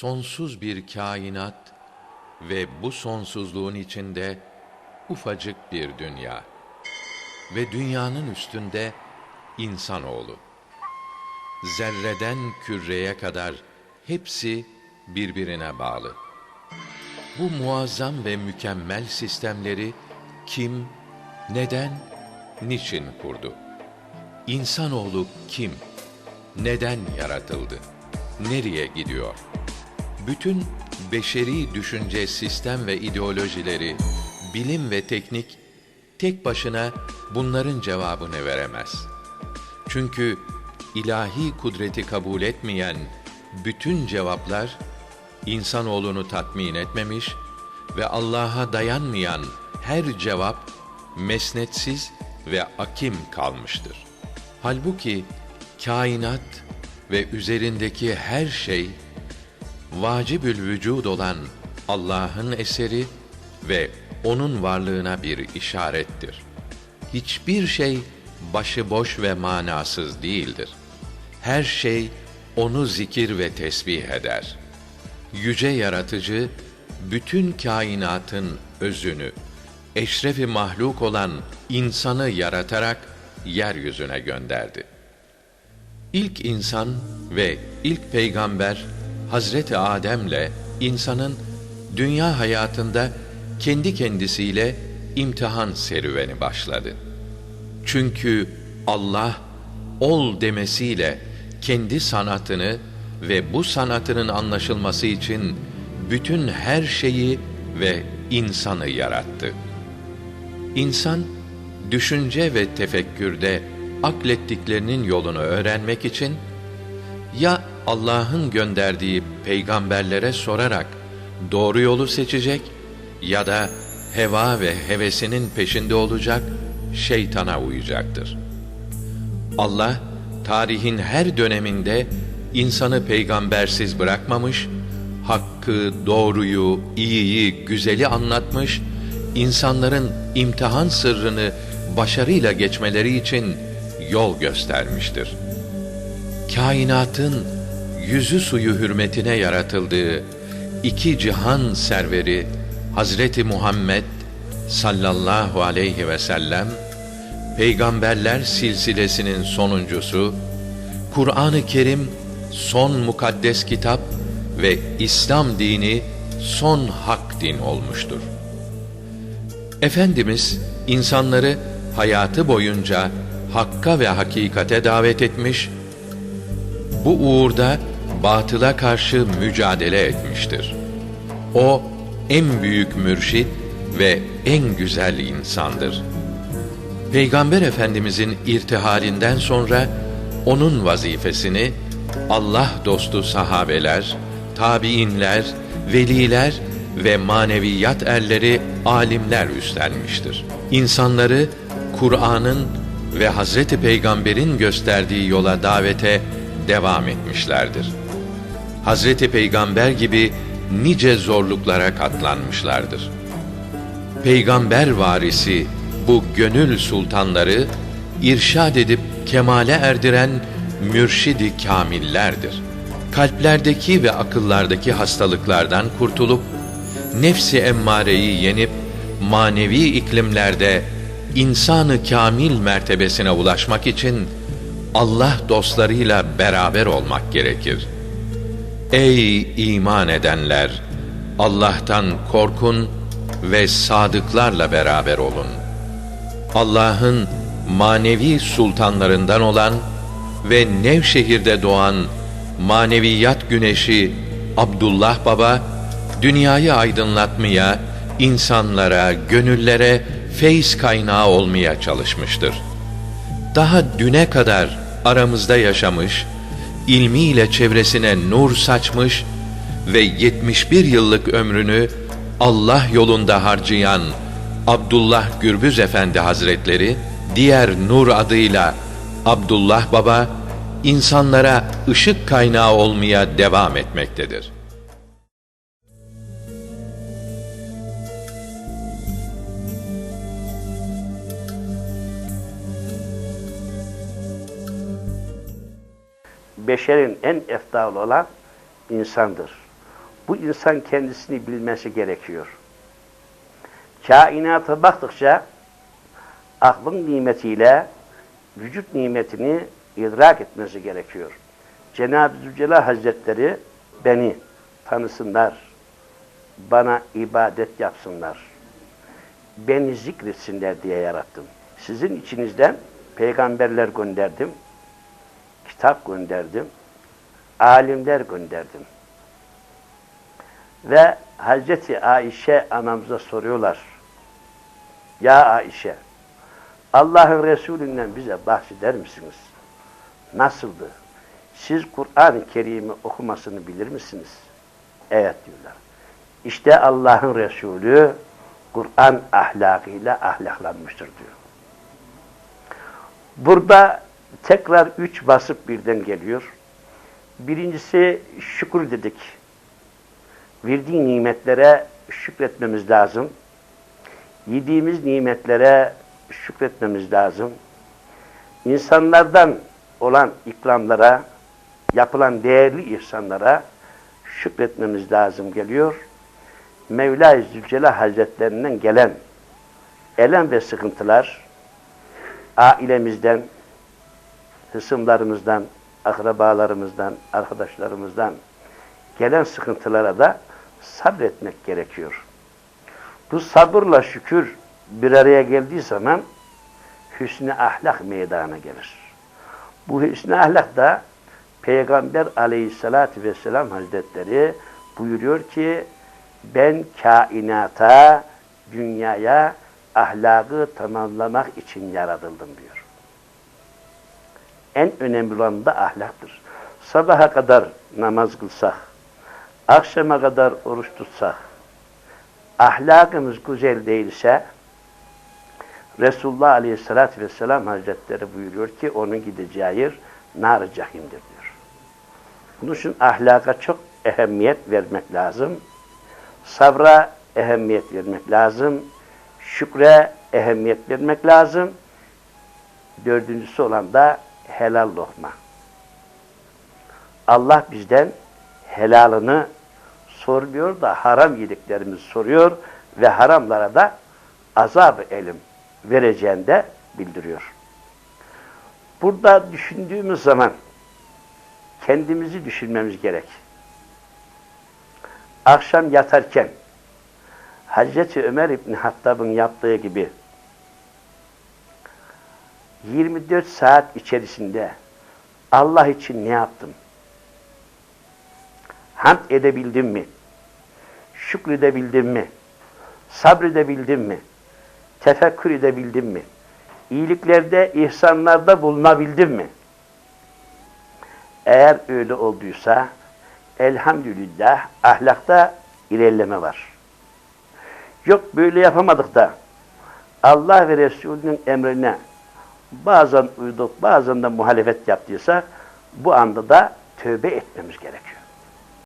sonsuz bir kainat ve bu sonsuzluğun içinde ufacık bir dünya ve dünyanın üstünde insanoğlu. Zerreden küreye kadar hepsi birbirine bağlı. Bu muazzam ve mükemmel sistemleri kim, neden, niçin kurdu? İnsanoğlu kim? Neden yaratıldı? Nereye gidiyor? Bütün beşeri düşünce, sistem ve ideolojileri, bilim ve teknik tek başına bunların cevabını veremez. Çünkü ilahi kudreti kabul etmeyen bütün cevaplar insanoğlunu tatmin etmemiş ve Allah'a dayanmayan her cevap mesnetsiz ve akim kalmıştır. Halbuki kainat ve üzerindeki her şey vacibül vücud olan Allah'ın eseri ve onun varlığına bir işarettir. Hiçbir şey başıboş ve manasız değildir. Her şey onu zikir ve tesbih eder. Yüce yaratıcı bütün kainatın özünü, eşrefi mahluk olan insanı yaratarak yeryüzüne gönderdi. İlk insan ve ilk peygamber Hazreti Adem'le insanın dünya hayatında kendi kendisiyle imtihan serüveni başladı. Çünkü Allah ol demesiyle kendi sanatını ve bu sanatının anlaşılması için bütün her şeyi ve insanı yarattı. İnsan düşünce ve tefekkürde aklettiklerinin yolunu öğrenmek için ya Allah'ın gönderdiği peygamberlere sorarak doğru yolu seçecek ya da heva ve hevesinin peşinde olacak, şeytana uyacaktır. Allah tarihin her döneminde insanı peygambersiz bırakmamış, hakkı, doğruyu, iyiyi, güzeli anlatmış, insanların imtihan sırrını başarıyla geçmeleri için yol göstermiştir. Kainatın yüzü suyu hürmetine yaratıldığı iki cihan serveri Hazreti Muhammed sallallahu aleyhi ve sellem peygamberler silsilesinin sonuncusu Kur'an-ı Kerim son mukaddes kitap ve İslam dini son hak din olmuştur. Efendimiz insanları hayatı boyunca hakka ve hakikate davet etmiş, bu uğurda batıla karşı mücadele etmiştir. O en büyük mürşit ve en güzel insandır. Peygamber Efendimizin irtihalinden sonra onun vazifesini Allah dostu sahabeler, tabiinler, veliler ve maneviyat erleri, alimler üstlenmiştir. İnsanları Kur'an'ın ve Hazreti Peygamber'in gösterdiği yola davete devam etmişlerdir. Hazreti Peygamber gibi nice zorluklara katlanmışlardır. Peygamber varisi bu gönül sultanları irşad edip kemale erdiren mürşidi kamillerdir. Kalplerdeki ve akıllardaki hastalıklardan kurtulup nefsi emmareyi yenip manevi iklimlerde insanı kamil mertebesine ulaşmak için Allah dostlarıyla beraber olmak gerekir. Ey iman edenler! Allah'tan korkun ve sadıklarla beraber olun. Allah'ın manevi sultanlarından olan ve Nevşehir'de doğan maneviyat güneşi Abdullah Baba, dünyayı aydınlatmaya, insanlara, gönüllere feyz kaynağı olmaya çalışmıştır. Daha düne kadar aramızda yaşamış, ilmiyle çevresine nur saçmış ve 71 yıllık ömrünü Allah yolunda harcayan Abdullah Gürbüz Efendi Hazretleri, diğer Nur adıyla Abdullah Baba, insanlara ışık kaynağı olmaya devam etmektedir. Beşerin en efdal olan insandır. Bu insan kendisini bilmesi gerekiyor. Kainata baktıkça aklın nimetiyle vücut nimetini idrak etmesi gerekiyor. Cenab-ı Zülcelal Hazretleri beni tanısınlar, bana ibadet yapsınlar, beni zikretsinler diye yarattım. Sizin içinizden peygamberler gönderdim, kitap gönderdim, alimler gönderdim. Ve Hazreti Ayşe anamıza soruyorlar. Ya Ayşe, Allah'ın Resulünden bize bahseder misiniz? Nasıldı? Siz Kur'an-ı Kerim'i okumasını bilir misiniz? Evet diyorlar. İşte Allah'ın Resulü Kur'an ahlakıyla ahlaklanmıştır diyor. Burada tekrar üç basıp birden geliyor. Birincisi şükür dedik. Verdiği nimetlere şükretmemiz lazım. Yediğimiz nimetlere şükretmemiz lazım. İnsanlardan olan ikramlara, yapılan değerli ihsanlara şükretmemiz lazım geliyor. Mevla-i Zülcelal Hazretlerinden gelen elem ve sıkıntılar ailemizden, hısımlarımızdan, akrabalarımızdan, arkadaşlarımızdan gelen sıkıntılara da sabretmek gerekiyor. Bu sabırla şükür bir araya geldiği zaman hüsnü ahlak meydana gelir. Bu hüsnü ahlak da Peygamber aleyhissalatü vesselam hazretleri buyuruyor ki ben kainata, dünyaya ahlakı tamamlamak için yaratıldım diyor. En önemli olan da ahlaktır. Sabaha kadar namaz kılsak, akşama kadar oruç tutsak, ahlakımız güzel değilse, Resulullah Aleyhisselatü Vesselam Hazretleri buyuruyor ki onun gideceği yer nar cahimdir diyor. Bunun için ahlaka çok ehemmiyet vermek lazım. Sabra ehemmiyet vermek lazım. Şükre ehemmiyet vermek lazım. Dördüncüsü olan da helal lokma. Allah bizden helalını sormuyor da haram yediklerimizi soruyor ve haramlara da azab elim vereceğini de bildiriyor. Burada düşündüğümüz zaman kendimizi düşünmemiz gerek. Akşam yatarken Hazreti Ömer İbni Hattab'ın yaptığı gibi 24 saat içerisinde Allah için ne yaptım? Hamd edebildim mi? Şükredebildim mi? Sabredebildim mi? Tefekkür edebildim mi? İyiliklerde, ihsanlarda bulunabildim mi? Eğer öyle olduysa elhamdülillah ahlakta ilerleme var. Yok böyle yapamadık da Allah ve Resulünün emrine bazen uyduk, bazen de muhalefet yaptıysa bu anda da tövbe etmemiz gerekiyor.